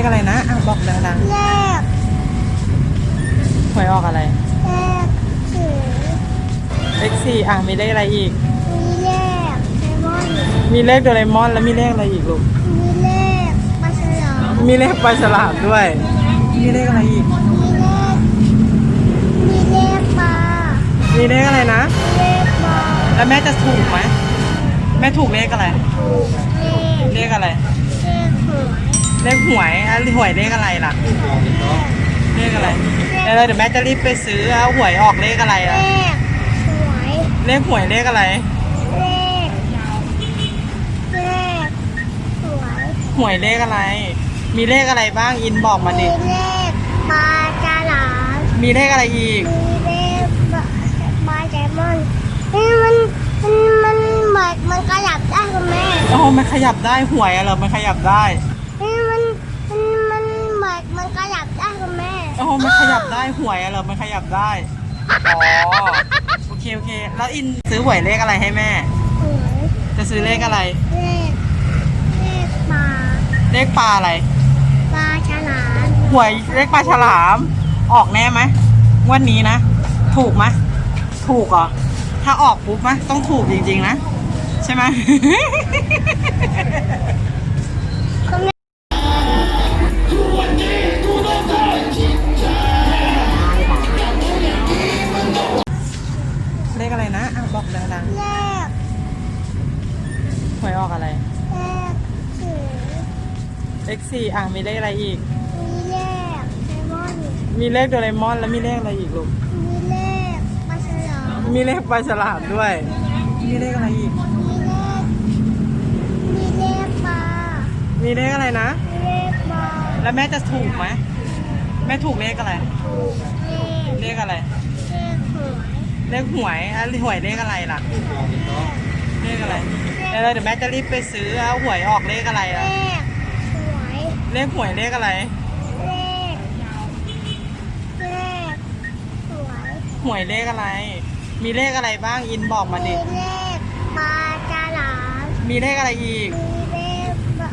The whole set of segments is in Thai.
ขอะไรนะอะบอกดังเลขๆหวยออกอะไรเลขสี่เลขสี่อะมีเลขอะไรอีก มีเลขไซมอนมีเลขโดเรมอนแล้วมีเลขอะไรอีกลูก มีเลขปลาฉลามมีเลขปลาฉลามด้วย มีเลขอะไรอีก มีเลขมีเลขปลามีเลขอะไรนะเลขปลาแล้วแม่จะถูกไหม แม่ถูกเลขอะไร ถูกเลขเลขอะไร เลขหวยเลขอะหวยเลขอะไรล่ะ เลขอะไรเดี๋ยวเดี๋ยวแม่จะรีบไปซื้อเอาหวยออกเลขอะไรล่ะ เลขหวยเลขอะไรเลขเลขหวยเลขอะไร มีเลขอะไรบ้างอินบอกมามีดิเลขปลาลามมีเลขอะไรอีกมีเลขปลาแซลมอนนี่มันมันมันมันมันขยับได้คุณแม่โอ้มันขยับได้หวยอะเหรอมันขยับได้ นี่มันมันมันเห มือนมันขยับได้คุณแม่ โอ้มันขยับได้หวยอะเหรอ มันขยับได้ อ๋อ โอเค โอเค แล้วอินซื้อหวยเลขอะไรให้แม่ หวยจะซื้อเลขอะไร เลขเลขปลาเลขปลาอะไร ปลาฉลามหวยเลขปลาฉลาม ออกแน่ไหมงวันนี้นะ ถูกไหมถูกเหรอ ถ้าออกปุ๊บไหมต้องถูกจริงๆนะ ใช่ไหมคุณแม่ เลขๆหวยออกอะไร เลขสี่เลขสี่อะมีเลขอะไรอีก มีเลขไซมอนมีเลขโดเรมอนแล้วมีเลขอะไรอีกลูก มีเลขปลาฉลาม มีเลขปลาฉลามด้วย มีเลขอะไรอีก มีเลข มีเลขปลามีเลขอะไรนะ มีเลขปลาแล้วแม่จะถูกไหม แม่ถูกเลขอะไร ถูกเลขเลขอะไร เลขหวยเลขหวยอะหวยเลขอะไรล่ะ เลขอะไรเดี๋ยวเดี๋ยวแม่จะรีบไปซื้อเอาหวยออกเลขอะไรเลล่ะขหวยเลขหวยเลขอะไรเลขเลขหวยหวยเลขอะไร มีเลขอะไรบ้างอินบอกมามีดิเลขปลาฉลามมีเลขอะไรอีกมีเลขปลา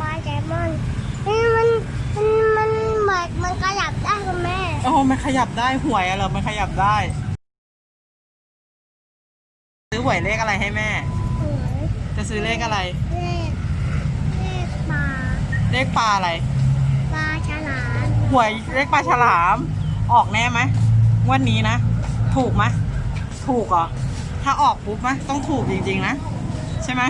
ปลาแซลมอนนี่มันมันมันเหมือนมันขยับได้คุณแม่โอ้มันขยับได้หวยอะเหรอมันขยับได้ซื้อ หวยเลขอะไรให้แม่ หวยจะซื้อเลขอะไร เลขเลขปลาเลขปลาอะไร ปลาฉลามหวยเลขปลาฉลาม ออกแน่ไหมวันนี้นะ ถูกไหมถูกเหรอ ถ้าออกปุ๊บไหมต้องถูกจริงๆนะ ใช่ไหม